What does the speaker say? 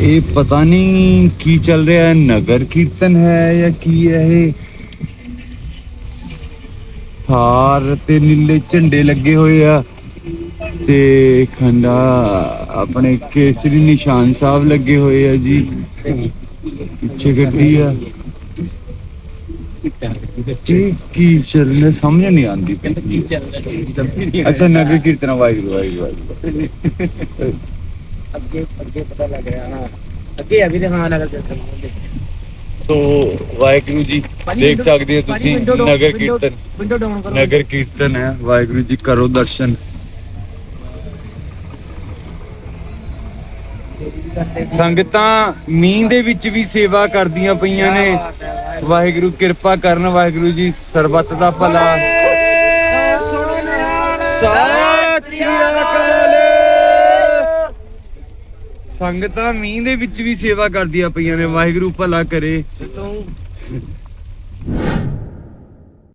ਇਹ ਪਤਾ ਨਹੀਂ ਕੀ ਚੱਲ ਰਿਹਾ ਹੈ। ਨਗਰ ਕੀਰਤਨ ਹੈ ਜਾਂ ਕੀ ਹੈ ਇਹ? ਥਾਰ ਤੇ ਨੀਲੇ ਝੰਡੇ ਲੱਗੇ ਹੋਏ ਆ। ਤੇ ਖੰਡਾ ਆਪਣੇ ਕੇਸਰੀ ਨਿਸ਼ਾਨ ਸਾਹਿਬ ਲੱਗੇ ਹੋਏ ਆ ਜੀ। ਪਿੱਛੇ ਗੱਡੀ ਆ। ਕੀ ਕੀ ਚੱਲ ਰਿਹਾ ਸਮਝ ਨਹੀਂ ਆਉਂਦੀ। ਅੱਛਾ ਨਗਰ ਕੀਰਤਨ ਵਾਹਿਗੁਰੂ ਵਾਹਿਗੁਰੂ। ਅੱਗੇ ਅੱਗੇ ਪਤਾ ਲੱਗ ਰਿਹਾ ਹਾਂ। ਅੱਗੇ ਆ ਵੀ ਹਾਂ ਨਗਰ ਕੀਰਤਨ ਬੋਲਦੇ ਸੋ ਵਾਹਿਗੁਰੂ ਜੀ ਦੇਖ ਸਕਦੇ ਹੋ ਤੁਸੀਂ ਨਗਰ ਕੀਰਤਨ। ਕਰੋ। ਨਗਰ ਕੀਰਤਨ ਹੈ। ਵਾਹਿਗੁਰੂ ਜੀ ਕਰੋ ਦਰਸ਼ਨ। ਸੰਗਤਾਂ ਮੀਂਹ ਦੇ ਵਿੱਚ ਵੀ ਸੇਵਾ ਕਰਦੀਆਂ ਪਈਆਂ ਨੇ। ਵਾਹਿਗੁਰੂ। ਕਿਰਪਾ ਕਰਨ ਵਾਹਿਗੁਰੂ ਜੀ ਸਰਬੱਤ ਦਾ ਭਲਾ। ਸਤਿ ਸੰਗਤਾਂ ਮੀਂਹ ਦੇ ਵਿੱਚ ਵੀ ਸੇਵਾ ਕਰਦੀਆਂ ਪਈਆਂ ਨੇ ਵਾਹਿਗੁਰੂ ਭਲਾ ਕਰੇ।